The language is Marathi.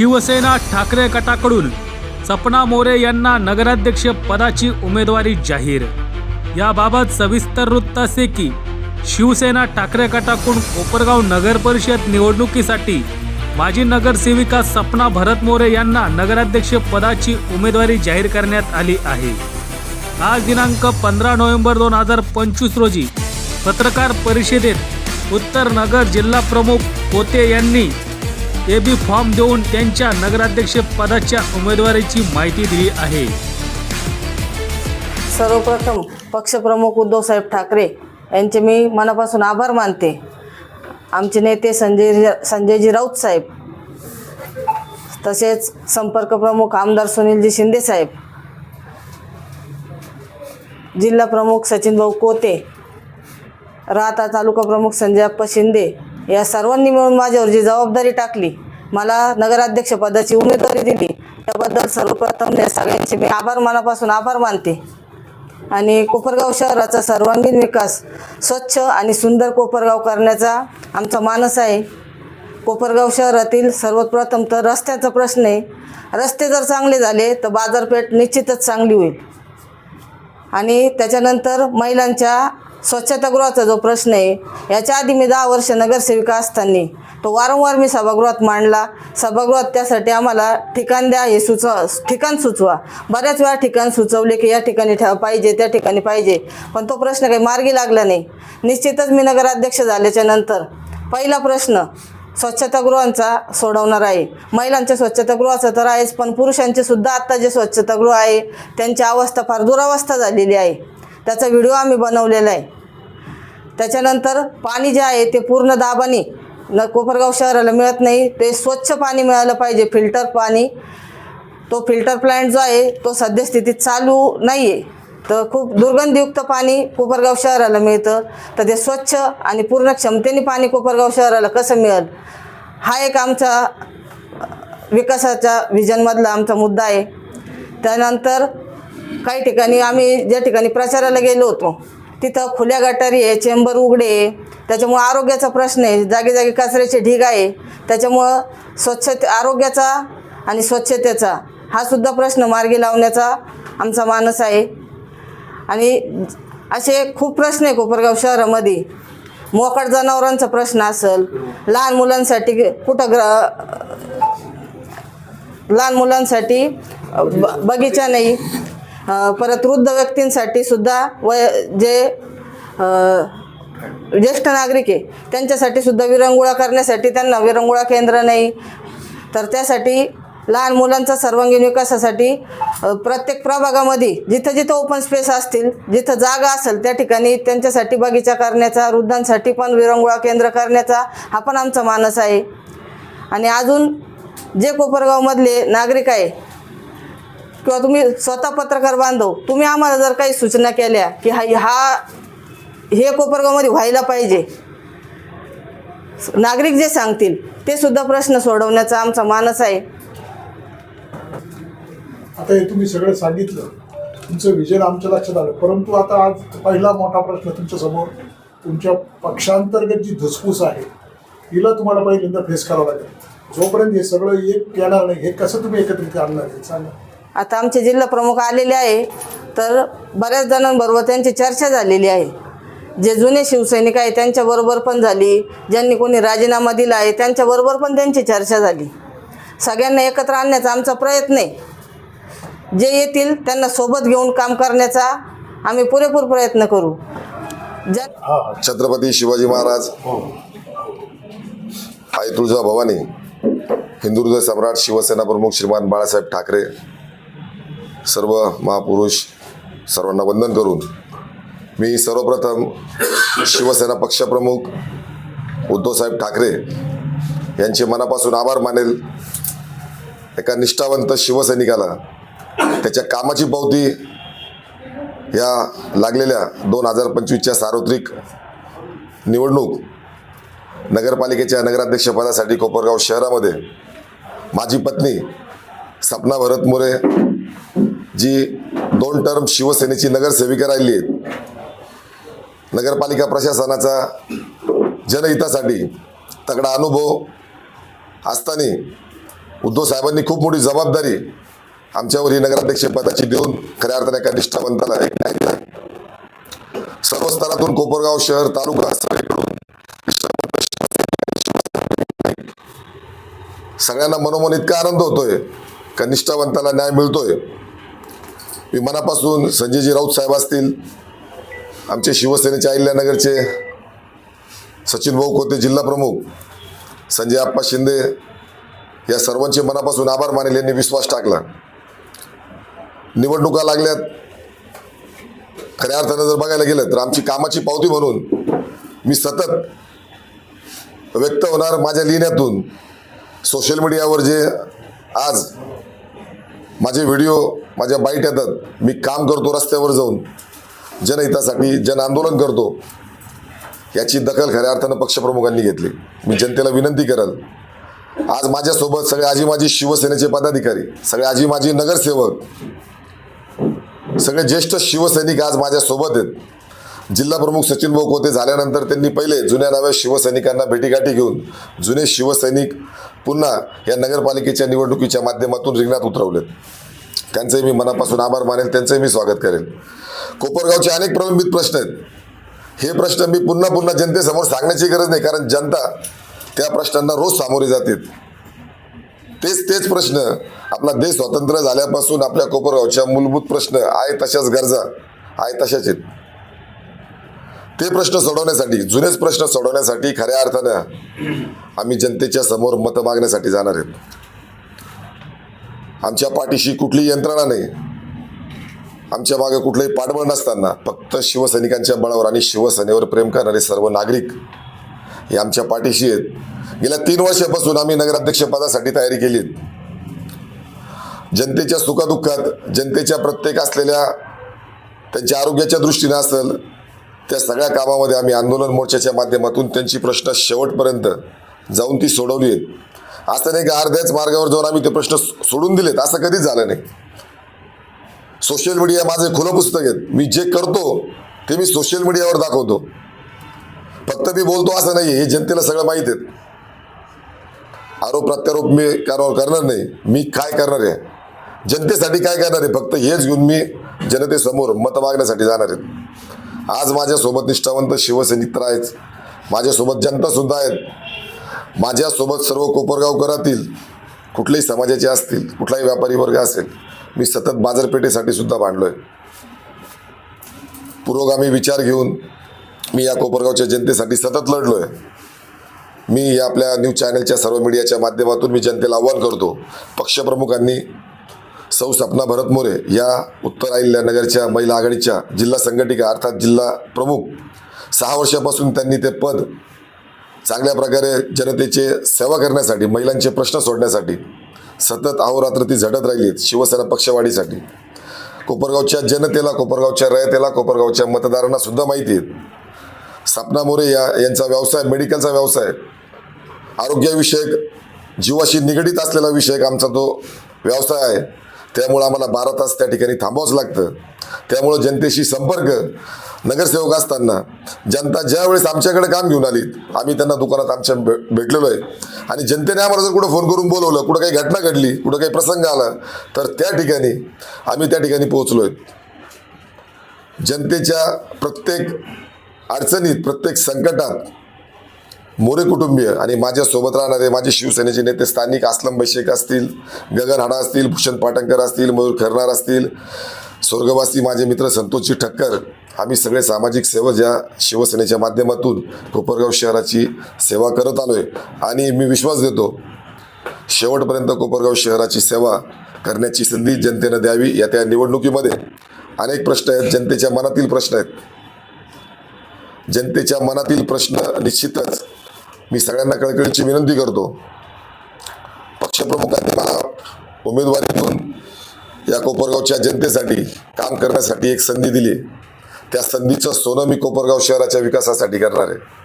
शिवसेना ठाकरे गटाकडून सपना मोरे यांना नगराध्यक्ष पदाची उमेदवारी जाहीर. याबाबत सविस्तर वृत्त असे की शिवसेना ठाकरे गटाकडून कोपरगाव नगर परिषद निवडणुकीसाठी माजी नगरसेविका सपना भरत मोरे यांना नगराध्यक्ष पदाची उमेदवारी जाहीर करण्यात आली आहे. आज दिनांक पंधरा नोव्हेंबर दोन हजार पंचवीस रोजी पत्रकार परिषदेत उत्तर नगर जिल्हा प्रमुख कोते यांनी ए बी फॉर्म देऊन त्यांच्या नगराध्यक्ष पदाच्या उमेदवारीची माहिती दिली आहे. सर्वप्रथम पक्षप्रमुख उद्धवसाहेब ठाकरे यांचे मी मनापासून आभार मानते. आमचे नेते संजय संजयजी राऊत साहेब तसेच संपर्क प्रमुख आमदार सुनीलजी शिंदे साहेब जिल्हा प्रमुख सचिन भाऊ कोते राहता तालुका प्रमुख संजय अप्पा शिंदे या सर्वांनी मिळून माझ्यावर जी जबाबदारी टाकली मला नगराध्यक्ष पदाची उमेदवारी दिली त्याबद्दल सर्वप्रथम या सगळ्यांचे मी आभार मनापासून आभार मानते. आणि कोपरगाव शहराचा सर्वांगीण विकास स्वच्छ आणि सुंदर कोपरगाव करण्याचा आमचा मानस आहे. कोपरगाव शहरातील सर्वप्रथम तर रस्त्याचा प्रश्न आहे. रस्ते जर चांगले झाले तर बाजारपेठ निश्चितच चांगली होईल. आणि त्याच्यानंतर महिलांच्या स्वच्छतागृहाचा जो प्रश्न आहे याच्या आधी मी दहा वर्ष नगरसेविका असताना तो वारंवार मी सभागृहात मांडला. सभागृहात त्यासाठी आम्हाला ठिकाण द्या हे सुचवा ठिकाण सुचवा. बऱ्याच वेळा ठिकाण सुचवले की या ठिकाणी ठेवा पाहिजे त्या ठिकाणी पाहिजे. पण तो प्रश्न काही मार्गी लागला नाही. निश्चितच मी नगराध्यक्ष झाल्याच्यानंतर पहिला प्रश्न स्वच्छतागृहांचा सोडवणार आहे. महिलांच्या स्वच्छतागृहाचा तर आहेच पण पुरुषांचे सुद्धा आत्ता जे स्वच्छतागृह आहे त्यांची अवस्था फार दुरावस्था झालेली आहे. त्याचा व्हिडिओ आम्ही बनवलेला आहे. त्याच्यानंतर पाणी जे आहे ते पूर्ण दाबाने न कोपरगाव शहराला मिळत नाही. ते स्वच्छ पाणी मिळालं पाहिजे फिल्टर पाणी. तो फिल्टर प्लांट जो आहे तो सद्यस्थितीत चालू नाही आहे तर खूप दुर्गंधयुक्त पाणी कोपरगाव शहराला मिळतं. तर ते स्वच्छ आणि पूर्ण क्षमतेने पाणी कोपरगाव शहराला कसं मिळेल? हा एक आमचा विकासाच्या व्हिजनमधला आमचा मुद्दा आहे. त्यानंतर काही ठिकाणी आम्ही ज्या ठिकाणी प्रचाराला गेलो होतो तिथं खुल्या गटारी आहे चेंबर उघडे आहे. त्याच्यामुळं आरोग्याचा प्रश्न आहे. जागी जागी कचऱ्याचे ढीग आहे. त्याच्यामुळं स्वच्छते आरोग्याचा आणि स्वच्छतेचा हा सुद्धा प्रश्न मार्गी लावण्याचा आमचा मानस आहे. आणि असे खूप प्रश्न आहे कोपरगाव शहरामध्ये. मोकड जनावरांचा प्रश्न असेल लहान मुलांसाठी कुठं ग्र लहान मुलांसाठी ब बगीचा नाही. परत वृद्ध व्यक्तींसाठी सुद्धा वय जे ज्येष्ठ नागरिक आहे त्यांच्यासाठी सुद्धा विरंगुळा करण्यासाठी त्यांना विरंगुळा केंद्र नाही. तर त्यासाठी लहान मुलांचा सर्वांगीण विकासासाठी प्रत्येक प्रभागामध्ये जिथं जिथं ओपन स्पेस असतील जिथं जागा असेल त्या ठिकाणी त्यांच्यासाठी बगीचा करण्याचा वृद्धांसाठी पण विरंगुळा केंद्र करण्याचा हा पण आमचा मानस आहे. आणि अजून जे कोपरगावमधले नागरिक आहे किंवा तुम्ही स्वतः पत्रकार बांधव तुम्ही आम्हाला जर काही सूचना केल्या की हा हा हे कोपरगावमध्ये व्हायला पाहिजे नागरिक जे सांगतील ते सुद्धा प्रश्न सोडवण्याचा आमचा मानस आहे. आता हे तुम्ही सगळं सांगितलं तुमचं विजन आमच्या लक्षात आलं. परंतु आता आज पहिला मोठा प्रश्न तुमच्यासमोर तुमच्या पक्षांतर्गत जी धुसफूस आहे हिला तुम्हाला पहिल्यांदा फेस करावं लागेल. जोपर्यंत हे सगळं एक येणार नाही हे कसं तुम्ही एकत्रित आणणार आहे? सांगा. आता आमचे जिल्हा प्रमुख आलेले आहे तर बऱ्याच जणांबरोबर त्यांची चर्चा झालेली आहे. जे जुने शिवसैनिक आहे त्यांच्याबरोबर पण झाली. ज्यांनी कोणी राजीनामा दिला आहे त्यांच्याबरोबर पण त्यांची चर्चा झाली. सगळ्यांना एकत्र आणण्याचा आमचा प्रयत्न आहे. जे येतील त्यांना सोबत घेऊन काम करण्याचा आम्ही पुरेपूर प्रयत्न करू. ज्या हा हा. छत्रपती शिवाजी महाराज आई तुळजा भवानी हिंदू हृदय सम्राट शिवसेना प्रमुख श्रीमान बाळासाहेब ठाकरे सर्व महापुरुष सर्वांना वंदन करून मी सर्वप्रथम शिवसेना पक्षप्रमुख उद्धवसाहेब ठाकरे यांचे मनापासून आभार मानेल. एका निष्ठावंत शिवसैनिकाला त्याच्या कामाची पावती या लागलेल्या दोन हजार पंचवीसच्या सार्वत्रिक निवडणूक नगरपालिकेच्या नगराध्यक्षपदासाठी कोपरगाव शहरामध्ये माझी पत्नी सपना भरत मोरे जी दोन टर्म शिवसेनेची नगरसेविका राहिली आहेत. नगरपालिका प्रशासनाचा जनहितासाठी तगडा अनुभव असताना उद्धव साहेबांनी खूप मोठी जबाबदारी आमच्यावर ही नगराध्यक्षपदाची देऊन खऱ्या अर्थाने एका निष्ठावंताला एक न्याय दिला. सर्व स्तरातून कोपरगाव शहर तालुका सगळीकडून सगळ्यांना मनोमन इतका आनंद होतोय. का निष्ठावंताला न्याय मिळतोय. मी मनापासून संजयजी राऊत साहेब असतील आमचे शिवसेनेचे अहिल्यानगरचे सचिन भाऊ खोते जिल्हा प्रमुख संजय आप्पा शिंदे या सर्वांचे मनापासून आभार मानेल यांनी विश्वास टाकला. निवडणुका लागल्यात. खऱ्या अर्थानं जर बघायला गेलं तर आमची कामाची पावती म्हणून मी सतत व्यक्त होणार माझ्या लिहिण्यातून. सोशल मीडियावर जे आज माझे व्हिडिओ माझ्या बाईट येतात. मी काम करतो रस्त्यावर जाऊन. जनहितासाठी जन आंदोलन करतो. याची दखल खऱ्या अर्थानं पक्षप्रमुखांनी घेतली. मी जनतेला विनंती करल. आज माझ्यासोबत सगळे आजी माजी शिवसेनेचे पदाधिकारी सगळे आजी माजी नगरसेवक सगळे ज्येष्ठ शिवसैनिक आज माझ्यासोबत आहेत. जिल्हा प्रमुख सचिन भाऊ कोते झाल्यानंतर त्यांनी पहिले जुन्या नव्या शिवसैनिकांना भेटीगाठी घेऊन जुने शिवसैनिक पुन्हा या नगरपालिकेच्या निवडणुकीच्या माध्यमातून रिंगणात उतरवलेत. त्यांचंही मी मनापासून आभार मानेल त्यांचंही मी स्वागत करेल. कोपरगावचे अनेक प्रलंबित प्रश्न आहेत. हे प्रश्न मी पुन्हा पुन्हा जनतेसमोर सांगण्याची गरज नाही कारण जनता त्या प्रश्नांना रोज सामोरे जाते तेच तेच प्रश्न आपला देश स्वतंत्र झाल्यापासून आपल्या कोपरगावच्या मूलभूत प्रश्न आहे तशाच गरजा आहे तशाच आहेत. ते प्रश्न सोडवण्यासाठी जुनेच प्रश्न सोडवण्यासाठी खऱ्या अर्थानं आम्ही जनतेच्या समोर मतं मागण्यासाठी जाणार आहेत. आमच्या पाठीशी कुठली यंत्रणा नाही. आमच्या मागे कुठलंही पाठबळ नसताना फक्त शिवसैनिकांच्या बळावर आणि शिवसेनेवर प्रेम करणारे सर्व नागरिक हे आमच्या पाठीशी आहेत. गेल्या तीन वर्षापासून आम्ही नगराध्यक्षपदासाठी तयारी केली जनतेच्या सुखादुःखात जनतेच्या प्रत्येक असलेल्या त्यांच्या आरोग्याच्या दृष्टीनं असेल त्या सगळ्या कामामध्ये आम्ही आंदोलन मोर्चाच्या माध्यमातून त्यांची प्रश्न शेवटपर्यंत जाऊन ती सोडवली आहेत. असं नाही का अर्ध्याच मार्गावर जाऊन आम्ही ते प्रश्न सोडून दिलेत. असं कधीच झालं नाही. सोशल मीडिया माझे खुलं पुस्तक आहेत. मी जे करतो ते मी सोशल मीडियावर दाखवतो. फक्त मी बोलतो असं नाही हे जनतेला सगळं माहीत आहेत. आरोप प्रत्यारोप मी कारवार करणार नाही. मी काय करणार आहे? जनतेसाठी काय करणार आहे? फक्त हेच घेऊन मी जनतेसमोर मत मागण्यासाठी जाणार आहेत आज माझ्यासोबत निष्ठावंत शिवसैनिक तर आहेच. माझ्यासोबत जनतासुद्धा आहेत. माझ्यासोबत सर्व कोपरगावकरातील कुठल्याही समाजाचे असतील कुठलाही व्यापारी वर्ग असेल मी सतत बाजारपेठेसाठी सुद्धा भांडलो आहे पुरोगामी विचार घेऊन मी या कोपरगावच्या जनतेसाठी सतत लढलो आहे मी या आपल्या न्यूज चॅनलच्या सर्व मीडियाच्या माध्यमातून मी जनतेला आव्हान करतो पक्षप्रमुखांनी सौ सपना भरत मोरे या उत्तर अहिल्यानगरच्या महिला आघाडीच्या जिल्हा संघटिका अर्थात जिल्हा प्रमुख. सहा वर्षापासून त्यांनी ते पद चांगल्या प्रकारे जनतेचे सेवा करण्यासाठी महिलांचे प्रश्न सोडण्यासाठी सतत अहोरात्र ती झटत राहिली आहेत शिवसेना पक्षवाढीसाठी. कोपरगावच्या जनतेला कोपरगावच्या रयतेला कोपरगावच्या मतदारांना सुद्धा माहिती आहेत. सपना मोरे या यांचा व्यवसाय मेडिकलचा व्यवसाय आरोग्यविषयक जीवाशी निगडीत असलेला विषयक आमचा तो व्यवसाय आहे. त्यामुळं आम्हाला बारा तास त्या ठिकाणी थांबावंच लागतं. त्यामुळं जनतेशी संपर्क नगरसेवक असताना जनता ज्यावेळेस आमच्याकडे काम घेऊन आली आम्ही त्यांना दुकानात आमच्या भे भेटलेलो आहे. आणि जनतेने आम्हाला जर कुठं फोन करून बोलवलं कुठं काही घटना घडली कुठं काही प्रसंग आला तर त्या ठिकाणी आम्ही त्या ठिकाणी पोहोचलो आहे जनतेच्या प्रत्येक अडचणीत प्रत्येक संकटात मोरे कुटुंबीय आणि माझ्यासोबत राहणारे माझे शिवसेनेचे नेते स्थानिक असलम बैशेक असतील गगन हाडा असतील भूषण पाटणकर असतील मयूर खरनार असतील स्वर्गवासी माझे मित्र संतोषजी ठक्कर आम्ही सगळे सामाजिक सेवक या शिवसेनेच्या माध्यमातून कोपरगाव शहराची सेवा करत आलो आहे आणि मी विश्वास देतो शेवटपर्यंत कोपरगाव शहराची सेवा करण्याची संधी जनतेनं द्यावी या त्या निवडणुकीमध्ये. अनेक प्रश्न आहेत जनतेच्या मनातील प्रश्न आहेत. जनतेच्या मनातील प्रश्न निश्चितच मी सगळ्यांना कळकळीची विनंती करतो. पक्षप्रमुखांनी मला उमेदवारी देऊन या कोपरगावच्या जनतेसाठी काम करण्यासाठी एक संधी दिली. त्या संधीचं सोनं मी कोपरगाव शहराच्या विकासासाठी करणार आहे.